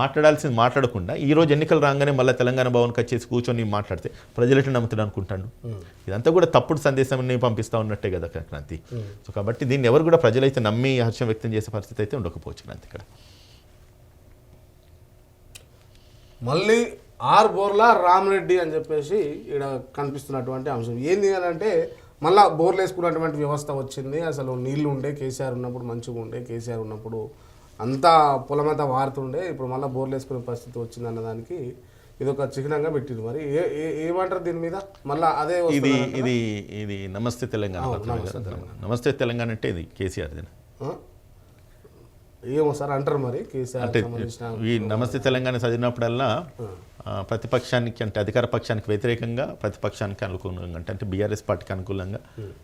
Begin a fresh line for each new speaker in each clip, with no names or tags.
మాట్లాడాల్సింది మాట్లాడకుండా ఈ రోజు ఎన్నికలు రాగానే మళ్ళీ తెలంగాణ భవన్కి వచ్చేసి కూర్చొని మాట్లాడితే ప్రజలు ఎట్లా నమ్ముతాడు అనుకుంటాడు ఇదంతా కూడా తప్పుడు సందేశం పంపిస్తా ఉన్నట్టే కదా క్రాంతి సో కాబట్టి దీన్ని ఎవరు కూడా ప్రజలైతే నమ్మి హర్షం వ్యక్తం చేసే పరిస్థితి అయితే ఉండకపోవచ్చు క్రాంతి ఇక్కడ.
మళ్ళీ ఆర్ బోర్లా రామరెడ్డి అని చెప్పేసి ఇక్కడ కనిపిస్తున్నటువంటి అంశం. ఏంది అని అంటే మళ్ళా బోర్లు వేసుకున్నటువంటి వ్యవస్థ వచ్చింది. అసలు నీళ్ళు ఉండే కేసీఆర్ ఉన్నప్పుడు మంచిగా ఉండే కేసీఆర్ ఉన్నప్పుడు అంతా పొలమంతా వారుతుండే ఇప్పుడు మళ్ళీ బోర్లు వేసుకునే పరిస్థితి వచ్చింది అన్నదానికి ఇది ఒక చిహ్నంగా పెట్టింది మరి ఏ ఏ- ఏమంటారు దీని మీద మళ్ళీ అదే
ఇది? ఇది ఇది నమస్తే తెలంగాణ. నమస్తే తెలంగాణ అంటే ఇది కేసీఆర్?
ఏమో సార్ అంటారు మరి
అంటే ఈ నమస్తే తెలంగాణ చదివినప్పుడల్లా ప్రతిపక్షానికి అంటే అధికార పక్షానికి వ్యతిరేకంగా ప్రతిపక్షానికి అనుకూలంగా అంటే అంటే బీఆర్ఎస్ పార్టీకి అనుకూలంగా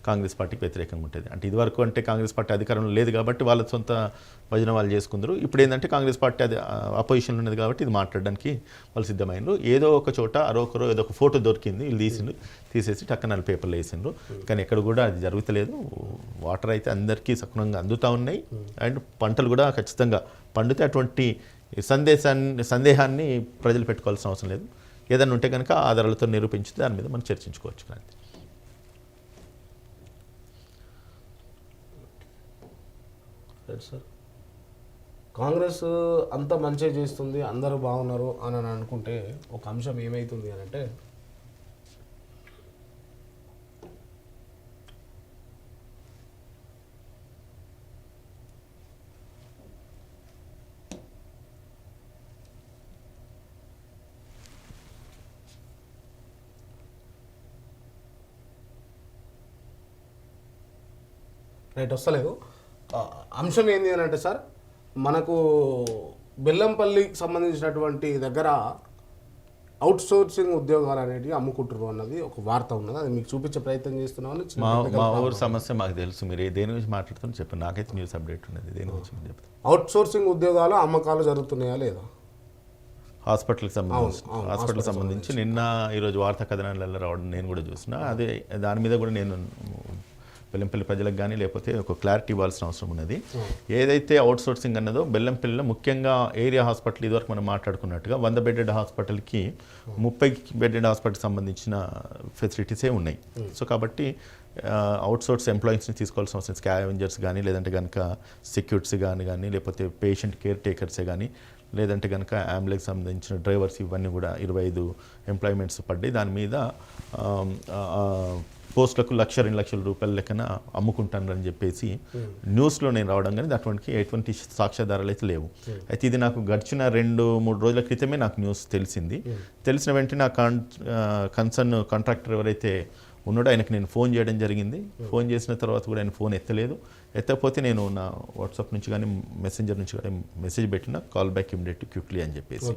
కాంగ్రెస్ పార్టీకి వ్యతిరేకంగా ఉంటుంది. అంటే ఇదివరకు అంటే కాంగ్రెస్ పార్టీ అధికారంలో లేదు కాబట్టి వాళ్ళ సొంత భజన వాళ్ళు చేసుకుందరు. ఇప్పుడు ఏంటంటే కాంగ్రెస్ పార్టీ అది అపోజిషన్లో ఉన్నది కాబట్టి ఇది మాట్లాడడానికి వాళ్ళు సిద్ధమైనరు ఏదో ఒక చోట అరొకరో ఏదో ఒక ఫోటో దొరికింది వీళ్ళు తీసిండ్రు తీసేసి టక్కన పేపర్లు వేసిండ్రు. కానీ ఎక్కడ కూడా అది జరుగుతలేదు. వాటర్ అయితే అందరికీ సక్రమంగా అందుతూ ఉన్నాయి. అండ్ పంటలు కూడా ఖచ్చితంగా పండితే అటువంటి సందేశాన్ని సందేహాన్ని ప్రజలు పెట్టుకోవాల్సిన అవసరం లేదు. ఏదైనా ఉంటే కనుక ఆధారాలతో నిరూపించి దాని మీద మనం చర్చించుకోవచ్చు క్రాంతి
సార్ కాంగ్రెస్ అంతా మంచిగా చేస్తుంది అందరూ బాగున్నారు అని అని అనుకుంటే ఒక అంశం ఏమవుతుంది అని అంటే రైట్ వస్తలేదు. అంశం ఏంది అని అంటే సార్ మనకు బెల్లంపల్లికి సంబంధించినటువంటి దగ్గర అవుట్ సోర్సింగ్ ఉద్యోగాలు అనేటివి అమ్ముకుంటారు అన్నది ఒక వార్త ఉన్నది. అది మీకు చూపించే ప్రయత్నం చేస్తున్నామని
మా. ఊరు సమస్య మాకు తెలుసు. మీరు దేని గురించి మాట్లాడుతున్నారు చెప్పండి. నాకైతే న్యూస్ అప్డేట్ ఉన్నది. దేని గురించి చెప్తాను
అవుట్ సోర్సింగ్ ఉద్యోగాలు అమ్మకాలు జరుగుతున్నాయా లేదా?
హాస్పిటల్కి సంబంధించి
అవును,
హాస్పిటల్ సంబంధించి. నిన్న ఈరోజు వార్తా కథనాలలో రావడం నేను కూడా చూసిన. అదే దాని మీద కూడా నేను బెల్లంపల్లి ప్రజలకు కానీ లేకపోతే ఒక క్లారిటీ ఇవ్వాల్సిన అవసరం ఉన్నది. ఏదైతే అవుట్ సోర్సింగ్ అన్నదో బెల్లంపల్లిలో ముఖ్యంగా ఏరియా హాస్పిటల్ ఇదివరకు మనం మాట్లాడుకున్నట్టుగా వంద బెడెడ్ హాస్పిటల్కి ముప్పై బెడెడ్ హాస్పిటల్కి సంబంధించిన ఫెసిలిటీసే ఉన్నాయి. సో కాబట్టి అవుట్ సోర్స్ ఎంప్లాయీస్ని తీసుకోవాల్సిన అవసరం స్కావెంజర్స్ కానీ లేదంటే కనుక సెక్యూరిటీస్ కానీ కానీ లేకపోతే పేషెంట్ కేర్ టేకర్సే కానీ లేదంటే కనుక అంబులెన్స్ సంబంధించిన డ్రైవర్స్ ఇవన్నీ కూడా ఇరవై ఐదు ఎంప్లాయ్మెంట్స్ పడ్డాయి. దాని మీద పోస్టులకు లక్ష రెండు లక్షల రూపాయల లెక్కన అమ్ముకుంటానని చెప్పేసి న్యూస్లో నేను రావడం కానీ అటువంటి ఎటువంటి సాక్ష్యాధారాలు అయితే లేవు. అయితే ఇది నాకు గడిచిన రెండు మూడు రోజుల క్రితమే నాకు న్యూస్ తెలిసింది. తెలిసిన వెంటనే నా కాన్ కన్సర్న్ కాంట్రాక్టర్ ఎవరైతే ఉన్నాడో ఆయనకి నేను ఫోన్ చేయడం జరిగింది. ఫోన్ చేసిన తర్వాత కూడా ఆయన ఫోన్ ఎత్తలేదు. ఎత్తకపోతే నేను నా వాట్సాప్ నుంచి కానీ మెసెంజర్ నుంచి కానీ మెసేజ్ పెట్టిన కాల్ బ్యాక్ ఇమీడియట్ క్విక్లీ అని చెప్పేసి.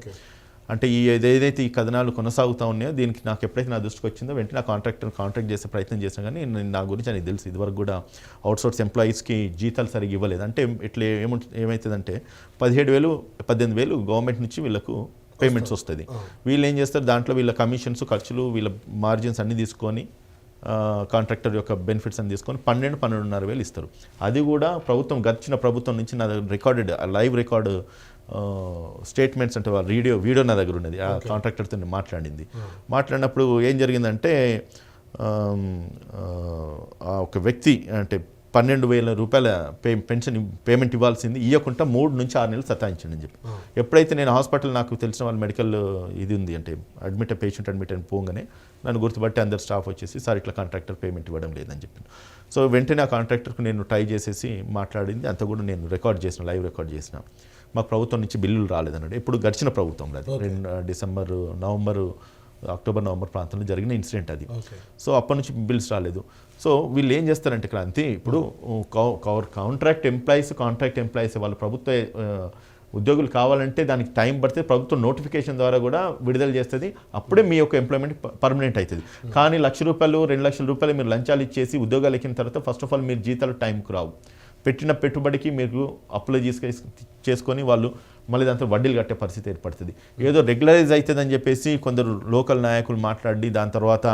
అంటే ఈ ఏదైతే ఈ కథనాలు కొనసాగుతూ ఉన్నాయో దీనికి నాకు ఎప్పుడైతే నా దృష్టికి వచ్చిందో వెంటనే ఆ కాంట్రాక్టర్ కాంటాక్ట్ చేసే ప్రయత్నం చేసినా కానీ నేను నా గురించి ఆయనకి తెలుసు. ఇదివరకు కూడా అవుట్సోర్స్ ఎంప్లాయీస్కి జీతాలు సరిగ్గా ఇవ్వలేదు. అంటే ఇట్లా ఏము ఏమవుతుందంటే పదిహేడు వేలు పద్దెనిమిది వేలు గవర్నమెంట్ నుంచి వీళ్ళకు పేమెంట్స్ వస్తుంది వీళ్ళు ఏం చేస్తారు? దాంట్లో వీళ్ళ కమిషన్స్ ఖర్చులు వీళ్ళ మార్జిన్స్ అన్నీ తీసుకొని కాంట్రాక్టర్ యొక్క బెనిఫిట్స్ అని తీసుకొని పన్నెండు పన్నెండున్నర వేలు ఇస్తారు. అది కూడా ప్రభుత్వం గడిచిన ప్రభుత్వం నుంచి నా రికార్డెడ్ లైవ్ రికార్డు స్టేట్మెంట్స్ అంటే వాళ్ళ వీడియో వీడియో నా దగ్గర ఉన్నది. ఆ కాంట్రాక్టర్తో నేను మాట్లాడింది. మాట్లాడినప్పుడు ఏం జరిగిందంటే ఆ, ఒక వ్యక్తి అంటే పన్నెండు వేల రూపాయల పే పెన్షన్ పేమెంట్ ఇవ్వాల్సింది ఇవ్వకుండా మూడు నుంచి ఆరు నెలలు సతాయించండి అని చెప్పి. ఎప్పుడైతే నేను హాస్పిటల్ నాకు తెలిసిన వాళ్ళ మెడికల్ ఇది ఉంది అంటే అడ్మిట్ పేషెంట్ అడ్మిట్ అని పోగానే నన్ను గుర్తుపట్టి అందరు స్టాఫ్ వచ్చేసి సార్ ఇట్లా కాంట్రాక్టర్ పేమెంట్ ఇవ్వడం లేదని చెప్పాను సో వెంటనే ఆ కాంట్రాక్టర్కి నేను ట్రై చేసేసి మాట్లాడింది. అంతా కూడా నేను రికార్డ్ చేసిన లైవ్ రికార్డ్ చేసిన. మాకు ప్రభుత్వం నుంచి బిల్లులు రాలేదన్నాడు. ఇప్పుడు గడిచిన ప్రభుత్వం అది రెండు డిసెంబర్ నవంబర్ అక్టోబర్ నవంబర్ ప్రాంతంలో జరిగిన ఇన్సిడెంట్ అది. సో అప్పటి నుంచి బిల్స్ రాలేదు. సో వీళ్ళు ఏం చేస్తారంటే క్రాంతి ఇప్పుడు కాంట్రాక్ట్ ఎంప్లాయీస్ కాంట్రాక్ట్ ఎంప్లాయీస్ వాళ్ళ ప్రభుత్వ ఉద్యోగులు కావాలంటే దానికి టైం పడితే ప్రభుత్వం నోటిఫికేషన్ ద్వారా కూడా విడుదల చేస్తుంది. అప్పుడే మీ యొక్క ఎంప్లాయ్మెంట్ పర్మనెంట్ అవుతుంది కానీ లక్ష రూపాయలు రెండు లక్షల రూపాయలు మీరు లంచాలు ఇచ్చేసి ఉద్యోగాలు ఎక్కిన తర్వాత ఫస్ట్ ఆఫ్ ఆల్ మీరు జీతాలు టైంకు రావు. పెట్టిన పెట్టుబడికి మీకు అప్లై తీసుకొని చేసుకొని వాళ్ళు మళ్ళీ దాంతో వడ్డీలు కట్టే పరిస్థితి ఏర్పడుతుంది. ఏదో రెగ్యులరైజ్ అవుతుందని చెప్పేసి కొందరు లోకల్ నాయకులు మాట్లాడి దాని తర్వాత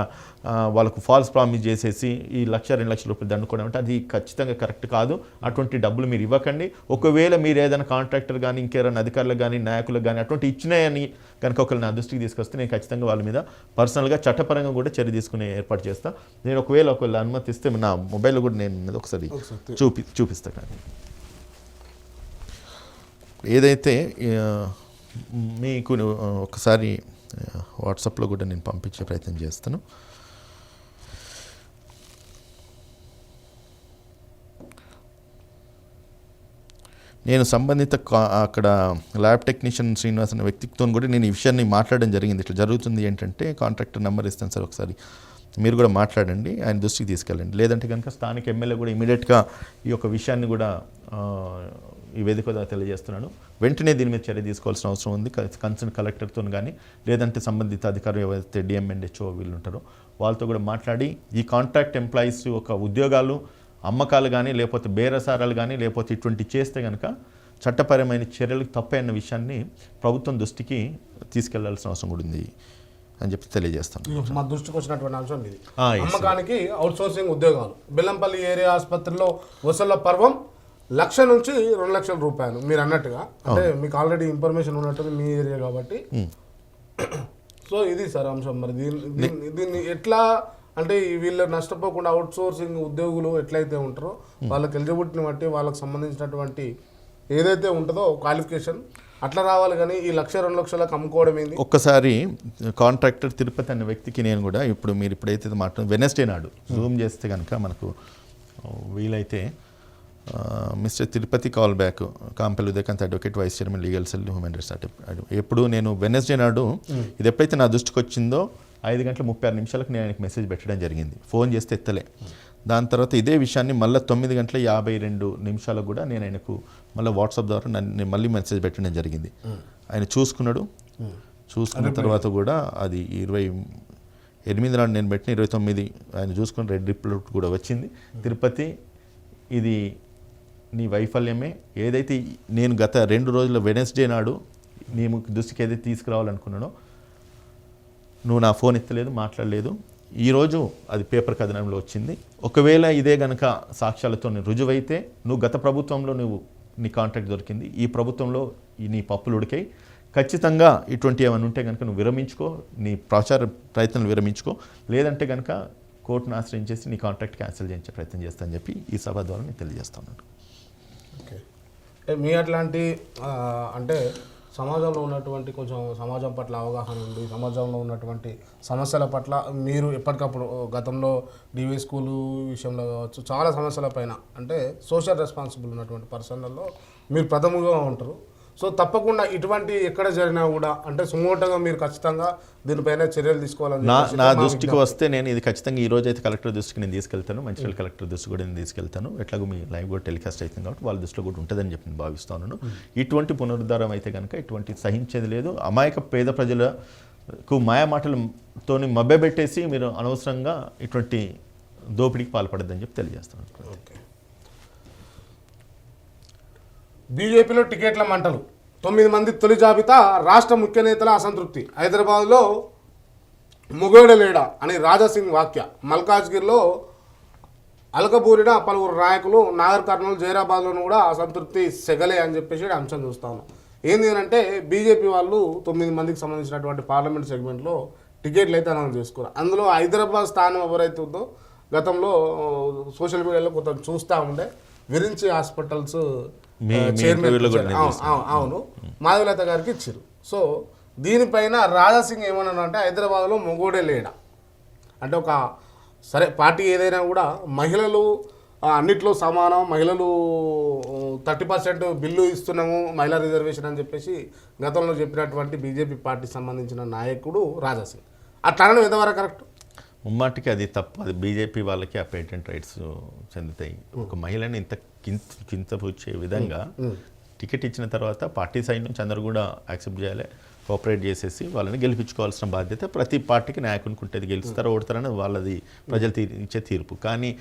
వాళ్ళకు ఫాల్స్ ప్రామిస్ చేసేసి ఈ లక్ష రెండు లక్షల రూపాయలు దండుకోవడం అంటే అది ఖచ్చితంగా కరెక్ట్ కాదు. అటువంటి డబ్బులు మీరు ఇవ్వకండి. ఒకవేళ మీరు ఏదైనా కాంట్రాక్టర్ కానీ ఇంకేదైనా అధికారులకు కానీ నాయకులకు కానీ అటువంటి ఇచ్చినాయని కనుక ఒకళ్ళు నా దృష్టికి తీసుకొస్తే నేను ఖచ్చితంగా వాళ్ళ మీద పర్సనల్గా చట్టపరంగా కూడా చర్య తీసుకునే ఏర్పాటు చేస్తా. నేను ఒకవేళ ఒకవేళ అనుమతిస్తే నా మొబైల్లో కూడా నేను ఒకసారి చూపి చూపిస్తా కానీ. ఏదైతే మీకు ఒకసారి వాట్సాప్లో కూడా నేను పంపించే ప్రయత్నం చేస్తాను. నేను సంబంధిత కా- అక్కడ ల్యాబ్ టెక్నీషియన్ శ్రీనివాస్ అనే వ్యక్తితో కూడా నేను ఈ విషయాన్ని మాట్లాడడం జరిగింది. ఇట్లా జరుగుతుంది ఏంటంటే కాంట్రాక్టర్ నెంబర్ ఇస్తాను సార్ ఒకసారి. మీరు కూడా మాట్లాడండి ఆయన దృష్టికి తీసుకెళ్ళండి. లేదంటే కనుక స్థానిక ఎమ్మెల్యే కూడా ఇమీడియట్గా ఈ యొక్క విషయాన్ని కూడా ఈ వేదిక ద్వారా తెలియజేస్తున్నాను. వెంటనే దీని మీద చర్య తీసుకోవాల్సిన అవసరం ఉంది. కన్సర్న్ కలెక్టర్తో కానీ లేదంటే సంబంధిత అధికారులు ఎవరైతే డిఎంఎండ్హెచ్ఓ వీళ్ళు ఉంటారో వాళ్ళతో కూడా మాట్లాడి ఈ కాంట్రాక్ట్ ఎంప్లాయీస్ యొక్క ఉద్యోగాలు అమ్మకాలు కానీ లేకపోతే బేరసారాలు కానీ లేకపోతే ఇటువంటి చేస్తే కనుక చట్టపరమైన చర్యలకు తప్పైన విషయాన్ని ప్రభుత్వం దృష్టికి తీసుకెళ్ళాల్సిన అవసరం కూడా ఉంది అని చెప్పి తెలియజేస్తాను.
మా దృష్టికి వచ్చినటువంటి అంశం ఇది. అమ్మకానికి అవుట్ సోర్సింగ్ ఉద్యోగాలు. బెల్లంపల్లి ఏరియా ఆసుపత్రిలో వసూళ్ళ పర్వం లక్ష నుంచి రెండు లక్షల రూపాయలు మీరు అన్నట్టుగా. అంటే మీకు ఆల్రెడీ ఇన్ఫర్మేషన్ ఉన్నట్టుంది మీ ఏరియా కాబట్టి. సో ఇది సార్ అంశం మరి. దీన్ని దీన్ని ఎట్లా అంటే ఈ వీళ్ళు నష్టపోకుండా అవుట్ సోర్సింగ్ ఉద్యోగులు ఎట్లయితే ఉంటారో వాళ్ళకి ఎలిజిబిలిటీని బట్టి వాళ్ళకి సంబంధించినటువంటి ఏదైతే ఉంటుందో క్వాలిఫికేషన్ అట్లా రావాలి కానీ ఈ లక్ష రెండు లక్షలకు అమ్ముకోవడం ఏంది?
ఒక్కసారి కాంట్రాక్టర్ తిరుపతి అనే వ్యక్తికి నేను కూడా ఇప్పుడు మీరు ఇప్పుడైతే మాట్లాడు వెనస్డే నాడు జూమ్ చేస్తే కనుక మనకు వీలైతే mister Tirupati call back కాంపెల్ Udayakanth advocate vice chairman legal cell human rights ఎప్పుడు నేను వెనస్డే నాడు ఇది ఎప్పుడైతే నా దృష్టికి వచ్చిందో ఐదు గంటల ముప్పై ఆరు నిమిషాలకు నేను ఆయనకి మెసేజ్ పెట్టడం జరిగింది. ఫోన్ చేస్తే ఎత్తలే. దాని తర్వాత ఇదే విషయాన్ని మళ్ళీ తొమ్మిది గంటల యాభై రెండు నిమిషాలకు కూడా నేను ఆయనకు మళ్ళీ వాట్సాప్ ద్వారా నన్ను నేను మళ్ళీ మెసేజ్ పెట్టడం జరిగింది. ఆయన చూసుకున్నాడు. చూసుకున్న తర్వాత కూడా అది ఇరవై ఎనిమిది నాడు నేను పెట్టిన ఇరవై తొమ్మిది ఆయన చూసుకుని రెడ్ రిపోర్ట్ కూడా వచ్చింది. తిరుపతి ఇది నీ వైఫల్యమే. ఏదైతే నేను గత రెండు రోజుల వెనస్డే నాడు నీ దృష్టికి ఏదైతే తీసుకురావాలనుకున్నానో నువ్వు నా ఫోన్ ఎత్తలేదు మాట్లాడలేదు. ఈరోజు అది పేపర్ కథనంలో వచ్చింది. ఒకవేళ ఇదే గనక సాక్ష్యాలతో రుజువైతే నువ్వు గత ప్రభుత్వంలో నువ్వు నీ కాంట్రాక్ట్ దొరికింది. ఈ ప్రభుత్వంలో ఈ నీ పప్పులు ఉడికాయి. ఖచ్చితంగా ఇటువంటి ఏమైనా ఉంటే కనుక నువ్వు విరమించుకో నీ ప్రచార ప్రయత్నాలు విరమించుకో. లేదంటే కనుక కోర్టును ఆశ్రయించేసి నీ కాంట్రాక్ట్ క్యాన్సిల్ చేయించే ప్రయత్నం చేస్తానని చెప్పి ఈ సభ ద్వారా నేను తెలియజేస్తాను
ఓకే. అంటే మీ అట్లాంటి అంటే సమాజంలో ఉన్నటువంటి కొంచెం సమాజం పట్ల అవగాహన ఉంది సమాజంలో ఉన్నటువంటి సమస్యల పట్ల మీరు ఎప్పటికప్పుడు గతంలో డివి స్కూలు విషయంలో కావచ్చు చాలా సమస్యల పైన అంటే సోషల్ రెస్పాన్సిబుల్ ఉన్నటువంటి పర్సన్లలో మీరు ప్రథముగా ఉంటారు. సో తప్పకుండా ఇటువంటి ఎక్కడ జరిగినా కూడా అంటే సుమోటంగా మీరు ఖచ్చితంగా దీనిపైన చర్యలు తీసుకోవాలని
నా నా దృష్టికి వస్తే నేను ఇది ఖచ్చితంగా ఈ రోజు అయితే కలెక్టర్ దృష్టికి నేను తీసుకెళ్తాను మంచిర్యాల కలెక్టర్ దృష్టికి కూడా నేను తీసుకెళ్తాను. ఎట్లాగో మీ లైవ్ కూడా టెలికాస్ట్ అవుతుంది కాబట్టి వాళ్ళ దృష్టిలో కూడా ఉంటుందని చెప్పి నేను భావిస్తున్నాను. ఇటువంటి పునరుద్ధారం అయితే కనుక ఇటువంటి సహించేది లేదు. అమాయక పేద ప్రజలకు మాయ మాటలతో మభ్యపెట్టేసి మీరు అనవసరంగా ఇటువంటి దోపిడీకి పాల్పడద్దని చెప్పి తెలియజేస్తున్నాను.
ఓకే. బీజేపీలో టికెట్ల మంటలు. తొమ్మిది మంది తొలి జాబితా రాష్ట్ర ముఖ్య నేతల అసంతృప్తి. హైదరాబాద్లో మొగోడ లేడ అని రాజాసింగ్ వాక్య. మల్కాజ్గిరిలో అలకబూరిన పలువురు నాయకులు నాగర్ కర్నూలు జైరాబాద్లోనూ కూడా అసంతృప్తి సెగలే అని చెప్పేసి అంశం చూస్తాను ఏంది అంటే బీజేపీ వాళ్ళు తొమ్మిది మందికి సంబంధించినటువంటి పార్లమెంట్ సెగ్మెంట్లో టికెట్లు అయితే అనౌన్స్ చేసుకున్నారు అందులో హైదరాబాద్ స్థానం ఎవరైతే ఉందో గతంలో సోషల్ మీడియాలో కొంత చూస్తూ ఉండే. విరించి హాస్పిటల్స్ చైర్మన్ అవును, మాధవలత గారికి ఇచ్చారు. సో దీనిపైన రాజాసింగ్ ఏమన్నా అంటే హైదరాబాద్లో మొగోడే లేడ? అంటే ఒక సరే పార్టీ ఏదైనా కూడా మహిళలు అన్నిట్లో సమానం మహిళలు థర్టీ పర్సెంట్ బిల్లు ఇస్తున్నాము మహిళా రిజర్వేషన్ అని చెప్పేసి గతంలో చెప్పినటువంటి బీజేపీ పార్టీకి సంబంధించిన నాయకుడు రాజాసింగ్ అట్లా అనడం ఎంతవరకు కరెక్ట్.
ముమ్మాటికి అది తప్పు. అది బీజేపీ వాళ్ళకి ఆ పేటెంట్ రైట్స్ చెందుతాయి. ఒక మహిళని ఇంత కింత కించపుచ్చే విధంగా టికెట్ ఇచ్చిన తర్వాత పార్టీ సైడ్ నుంచి అందరూ కూడా యాక్సెప్ట్ చేయాలి కోఆపరేట్ చేసేసి వాళ్ళని గెలిపించుకోవాల్సిన బాధ్యత ప్రతి పార్టీకి నాయకునికి ఉంటుంది. గెలుస్తారో ఓడతారని వాళ్ళది ప్రజలు తీ- ఇచ్చే తీర్పు. కానీ